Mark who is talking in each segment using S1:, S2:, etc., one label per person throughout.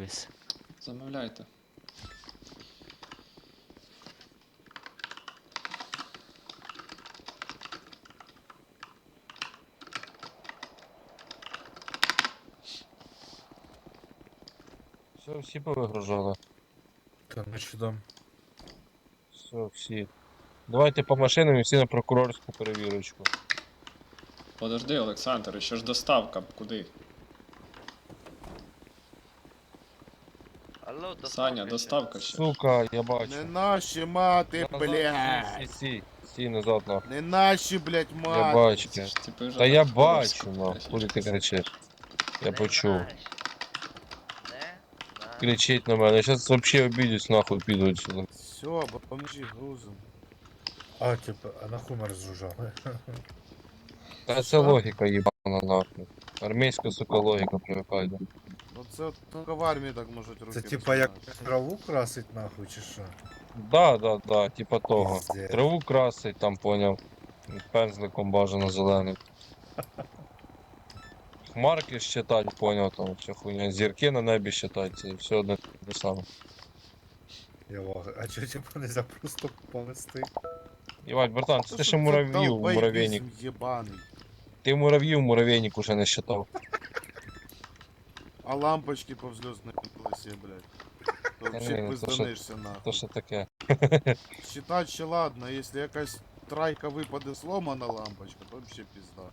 S1: квіз.
S2: Замовляйте.
S3: Все, всі повигружали.
S4: Та чудом.
S3: Все, всі. Давайте по машинам і всі на прокурорську перевірочку.
S2: Подожди, Олександр, ще ж доставка. Куди? Саня, доставка ще.
S3: Сука, я бачу.
S5: Не наші мати, блядь.
S3: Сі, сі, назад нахуй.
S5: Не наші, блядь,
S3: Я
S5: мати.
S3: бачу.
S2: Це ж типи
S3: Та я бачу,
S2: блядь.
S3: куди ти кричиш. Я почув. Кричить на мене, я зараз взагалі обідюсь нахуй піду отсюда.
S5: Все, поможи грузом.
S4: А, типа, а нахуй ми розжужали?
S3: Та це логіка їбана нахуй. Армійська, сука, логіка привикай. Да.
S5: Ну от тільки в армії так можуть руки
S4: Це типа як траву красить нахуй чи що?
S3: Да, да, да, типа того.
S4: Пиздец.
S3: Траву красить, там поняв. Пензликом бажано зелений. Хмарки считать, поняв, там вся хуйня. Зірки на небі считать, це все одне те саме.
S4: Вага. А чого типа нельзя просто повести?
S3: Єбать, братан, це ти ще
S5: це
S3: мурав'їв в
S5: долбоєбізм
S3: муравейник.
S5: Єбаний.
S3: Ти мурав'їв в муравейнику ще не считав.
S5: А лампочки по взльозній полосі, блядь. То Вообще
S3: ні, ну, то що- То
S5: нахуй.
S3: що таке?
S5: Считать ще ладно, якщо якась трайка випаде сломана лампочка, то вообще пізда.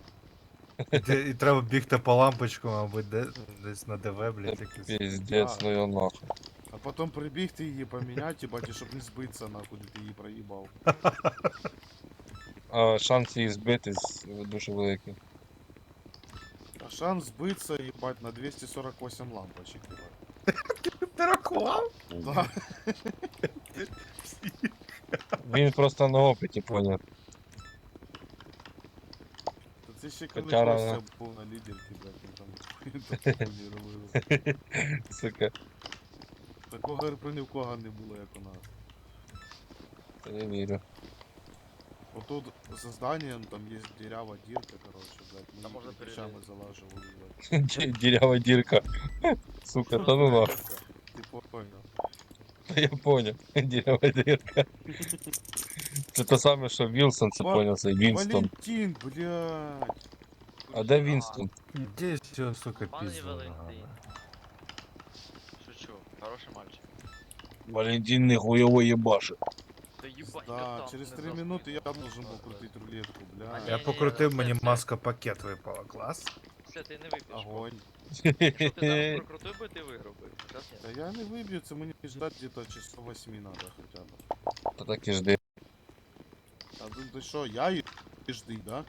S4: І, і треба бігти по лампочку, мабуть, де, десь на ДВ, блядь, якийсь.
S3: Піздець, ну його нахуй.
S5: А потім прибігти її поміняти, баті, щоб не збитися нахуй, ти її проїбав.
S3: А шанс її збитись дуже великий.
S5: А шанс збитися, їбать, на 248 лампочек.
S4: Ти рахував?
S5: Да.
S3: Він просто на опиті поняв.
S5: Та це ще коли
S3: Хоча
S5: Костя був на лідерці, блядь, ми там таку хуйню.
S3: Сука,
S5: Такого РП ні в кого не було, як у нас.
S3: та я вірю.
S5: Отут за зданням там є дірява дірка, короче, блядь, ми
S1: Та може
S5: її ключами залажували, блядь.
S3: Ді- Дірява дірка. Сука, та ну нахуй.
S5: Ти понял.
S3: Та я поняв. Дірява дірка. Це те саме, що Вілсон, це
S5: Ва-
S3: поняв, це Вінстон.
S5: Валентин, блядь.
S3: А де Вінстон?
S4: Де цього, сука,
S1: Пане
S4: пізду?
S1: Валентин. Шучу, хороший мальчик.
S3: Валентин не хуйово єбаше.
S1: Да ебать,
S5: Да, через три минути я должен був крутити рулетку,
S1: А
S5: блядь.
S1: ні.
S4: Я покрутив, мені маска пакет випала, клас.
S1: Все, ти не вип'єш.
S5: Огонь.
S1: Якщо ти зараз прокрутив би, ти виграв би. Зараз ні.
S5: Та я не виб'ю, це мені ждать где-то часов 8 надо хоча б.
S3: Та так і жди.
S5: А ти, ти що, я і і жди, да?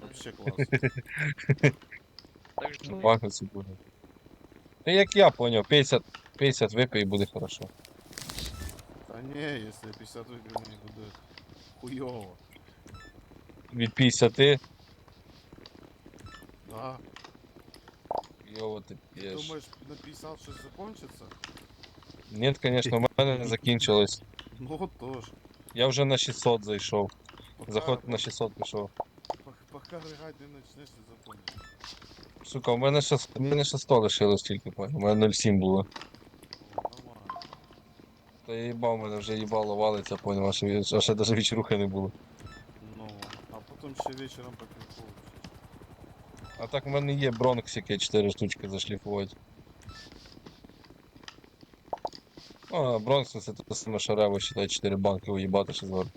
S5: Вообще клас.
S1: Так ж ну,
S3: буде. Та як я поняв, 50, 50 випий і буде хорошо.
S5: Та ні, якщо я 50 виб'ю, мені буде хуйово.
S3: Від 50
S5: Да.
S3: йово ти п'єш.
S5: думаєш, на 50 щось закончиться?
S3: Ні, звісно, в мене не закінчилось.
S5: Ну от тож.
S3: Я вже на 600 зайшов.
S5: Пока-
S3: Заходь на 600 пішов.
S5: пок- Поки ригать не почнеш, не закончиш.
S3: Сука, у мене ще, у мене ще 100 лишилось тільки, понял. У мене 0,7 було. Та я їбав, мене вже їбало валиться, понял, а ще, ще навіть вечірухи не було.
S5: Ну, а потім ще вечором покайфуєш.
S3: А так в мене є бронксики 4 штучки зашліфувати. А, бронкси це те саме шарево, считай, 4 банки уїбати ще зверху.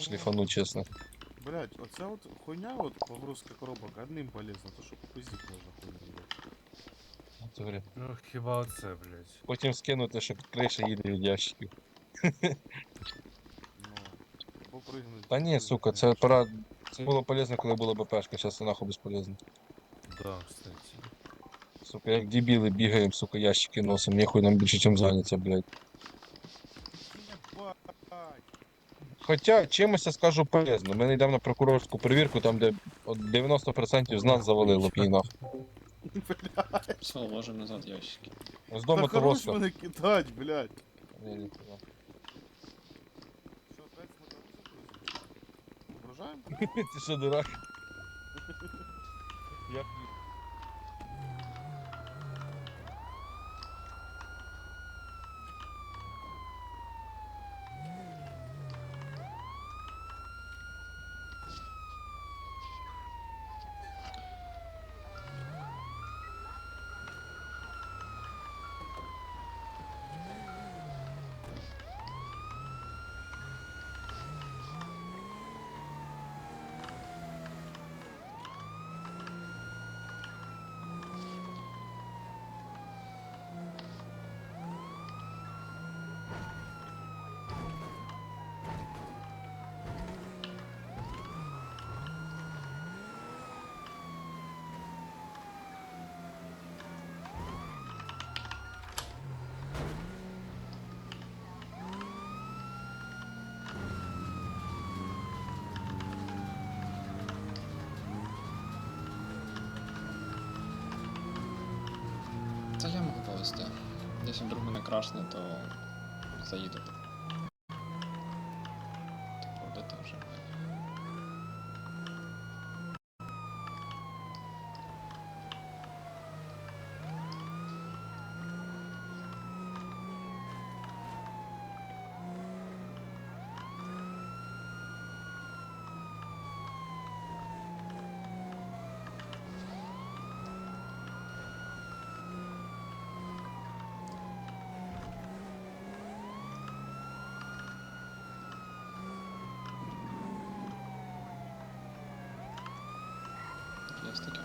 S3: Шліфану, чесно.
S5: Блять, оця от хуйня, от погрузка коробок одним полезна, то що попиздить можна хуйню. Блядь.
S4: Ну хіба оце, блядь.
S3: Потім скинути, що криша їде від ящиків.
S5: Ну.
S3: Та ні, сука, це пора. Це було полезно, коли була БПшка, зараз це нахуй безполезно.
S4: Да, кстати.
S3: Сука, як дебіли бігаємо, сука, ящики носимо, ніхуй нам більше чим зайняться, блядь. Хоча чимось я скажу полезно. Ми йдемо на прокурорську перевірку, там де от 90% з нас завалило б її нахуй.
S5: Блять,
S2: Все, ложимо назад ящики.
S3: З
S5: та
S3: дому то
S5: хорош
S3: воска.
S5: мене кидать, блять.
S3: Ні, ні, ні.
S5: Що, опять смотрю, Угрожаем?
S3: Ти що, дурак? Я
S2: Та я можу повезти. Якщо вдруг мене крашне, то заїду. Типу, де там вже? Є таке. Я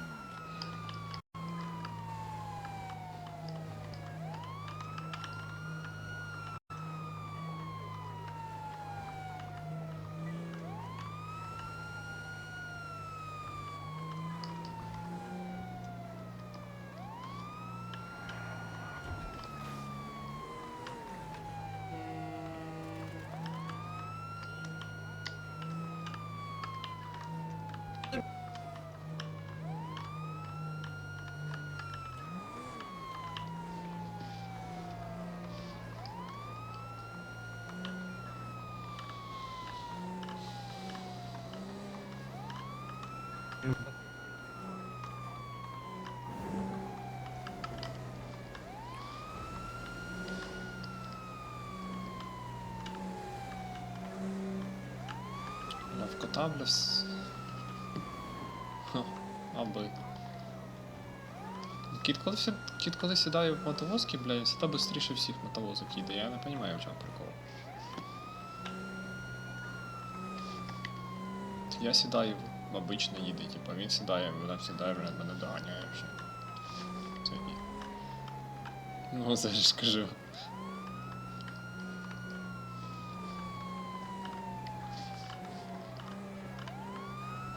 S2: в кота, бля. Ха, аби. Кіт коли, всі... Кіт коли сідає в мотовозки, бля, він завжди швидше всіх мотовозок їде. Я не розумію, в чому прикол. Я сідаю в обично їде, типа він сідає, вона сідає, вона мене доганяє взагалі. Це ні. Ну, це ж кажу.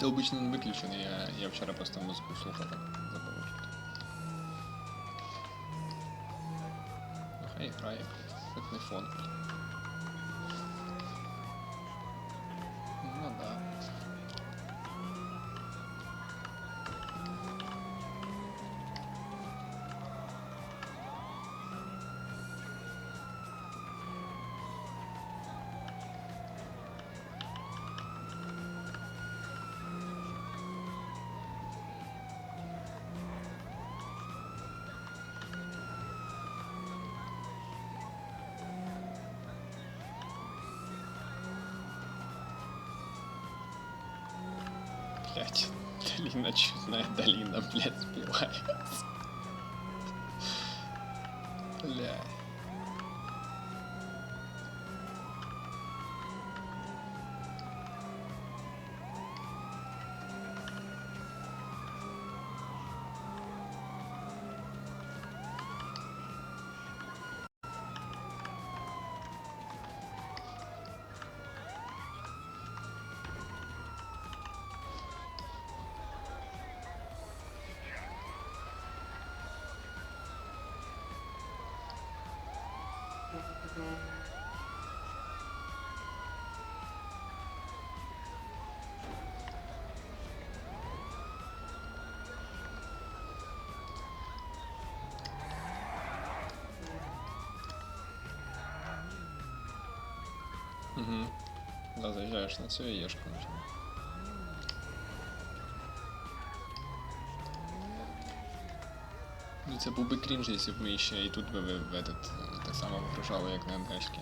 S2: Та обично не виключений, я, я вчора просто музику слухав, забув. Хай грає, хоч не фон. Ну да. Блять, долина чудная долина, блядь, спевает. Бля. Угу. Да, заезжаешь на цю і ешку начинаю. Це був би крінж, якщо б ми ще і тут би в, этот, так само вигружали, як на НГшки.